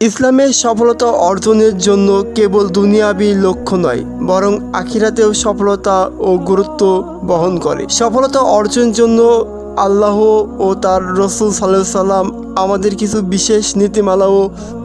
ইসলামের সফলতা অর্জনের জন্য কেবল দুনিয়াবি লক্ষ্য নয়, বরং আখিরাতেও সফলতা ও গুরুত্ব বহন করে। সফলতা অর্জনের জন্য আল্লাহ ও তার রসুল সাল্লাহ সাল্লাম আমাদের কিছু বিশেষ নীতিমালা ও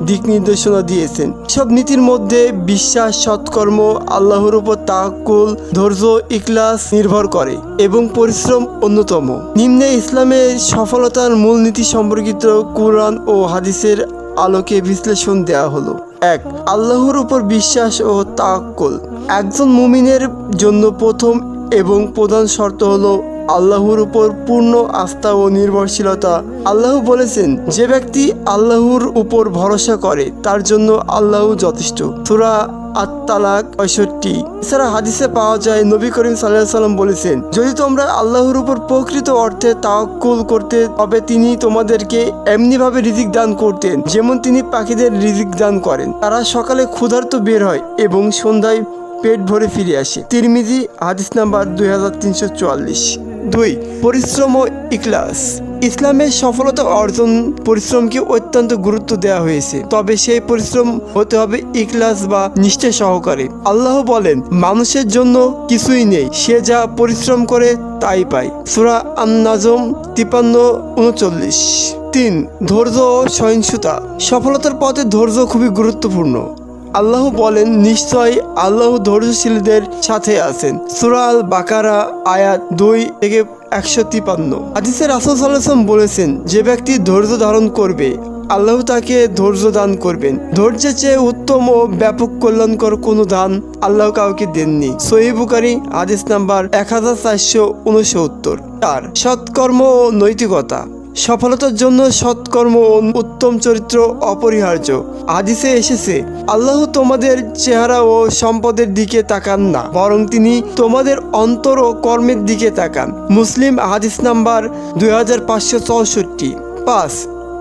দিক নির্দেশনা দিয়েছেন। সব নীতির মধ্যে বিশ্বাস, সৎকর্ম, আল্লাহর উপর তাকুল ধৈর্য ইকলাস নির্ভর করে এবং পরিশ্রম অন্যতম। নিম্নে ইসলামের সফলতার মূলনীতি সম্পর্কিত কোরআন ও হাদিসের আলোকে বিশ্লেষণ দেয়া হলো। এক, আল্লাহর উপর বিশ্বাস ও তাক্কল। একজন মুমিনের জন্য প্রথম এবং প্রধান শর্ত হলো আল্লাহর উপর পূর্ণ আস্থা ও নির্ভরশীলতা। আল্লাহ বলেছেন, যে ব্যক্তি আল্লাহর উপর ভরসা করে, তার জন্য আল্লাহ যথেষ্ট। সুরা আত্মালাক পঁয়ষট্টি। এছাড়া হাদিসে পাওয়া যায়, নবী করিম সাল্লাহ সাল্লাম বলেছেন, যদি তোমরা আল্লাহর উপর প্রকৃত অর্থে তাওয়াক্কুল করতে, তবে তিনি তোমাদেরকে এমনিভাবে রিজিক দান করতেন, যেমন তিনি পাখিদের রিজিক দান করেন। তারা সকালে ক্ষুধার্ত বের হয় এবং সন্ধ্যায় পেট ভরে ফিরে আসে। তিরমিজি, হাদিস নাম্বার দুই হাজার তিনশো চুয়াল্লিশ। দুই, পরিশ্রম ও ইকলাস ইসলামের সফলতা অর্জন পরিশ্রমকে অত্যন্ত গুরুত্ব দেওয়া হয়েছে। তবে সেই পরিশ্রম হতে হবে ইকলাস বা নিষ্ঠা সহকারে। আল্লাহ বলেন, মানুষের জন্য কিছুই নেই, সে যা পরিশ্রম করে তাই পায়। সুরা আন্নাজম তিপান্ন উনচল্লিশ। তিন, ধৈর্য ও সহিংসতা। সফলতার পথে ধৈর্য খুবই গুরুত্বপূর্ণ। আল্লাহ বলেন নিশ্চয় আল্লাহ ধৈর্যশীলদের সাথে আছেন। সুরাল বাকারা আয়াত দুই থেকে একশো তিপান্ন আদিসের সাল্লাম বলেছেন, যে ব্যক্তি ধৈর্য ধারণ করবে, আল্লাহ তাকে ধৈর্য দান করবেন। ধৈর্যের চেয়ে উত্তম ও ব্যাপক কল্যাণকর কোনো দান আল্লাহ কাউকে দেননি। সহি বুকারি হাদিস নাম্বার এক হাজার চারশো উনসত্তর। চার, সৎকর্ম ও নৈতিকতা। সফলতার জন্য সৎকর্ম ও উত্তম চরিত্র অপরিহার্য। হাদিসে এসেছে, আল্লাহ তোমাদের চেহারা ও সম্পদের দিকে তাকান না, বরং তিনি তোমাদের অন্তর ও কর্মের দিকে তাকান। মুসলিম হাদিস নাম্বার দুই হাজার পাঁচশো চৌষট্টি। পাঁচ,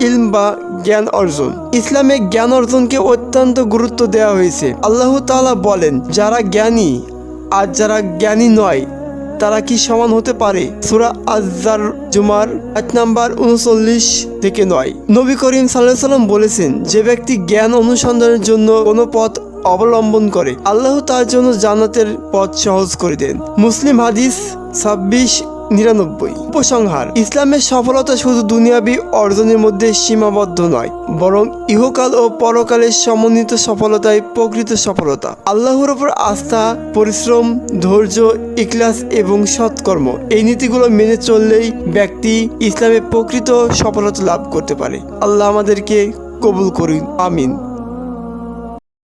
ইলম বা জ্ঞান অর্জন। ইসলামে জ্ঞান অর্জনকে অত্যন্ত গুরুত্ব দেওয়া হয়েছে। আল্লাহ তালা বলেন, যারা জ্ঞানী আর যারা জ্ঞানী নয় তারা কি সমান হতে পারে? সুরা আজার জুমার এক নাম্বার উনচল্লিশ থেকে নয়। নবী করিম সাল্লাহ সাল্লাম বলেছেন, যে ব্যক্তি জ্ঞান অনুসন্ধানের জন্য কোনো পথ অবলম্বন করে, আল্লাহ তার জন্য জান্নাতের পথ সহজ করে দেন। মুসলিম হাদিস ছাব্বিশ নিরানব্বই। উপসংহার, ইসলামের সফলতা শুধু দুনিয়াবি অর্জনের মধ্যে সীমাবদ্ধ নয়, বরং ইহকাল ও পরকালের সমন্বিত সফলতাই প্রকৃত সফলতা। আল্লাহর ওপর আস্থা, পরিশ্রম, ধৈর্য ইকলাস এবং সৎকর্ম, এই নীতিগুলো মেনে চললেই ব্যক্তি ইসলামে প্রকৃত সফলতা লাভ করতে পারে। আল্লাহ আমাদেরকে কবুল করুন, আমিন।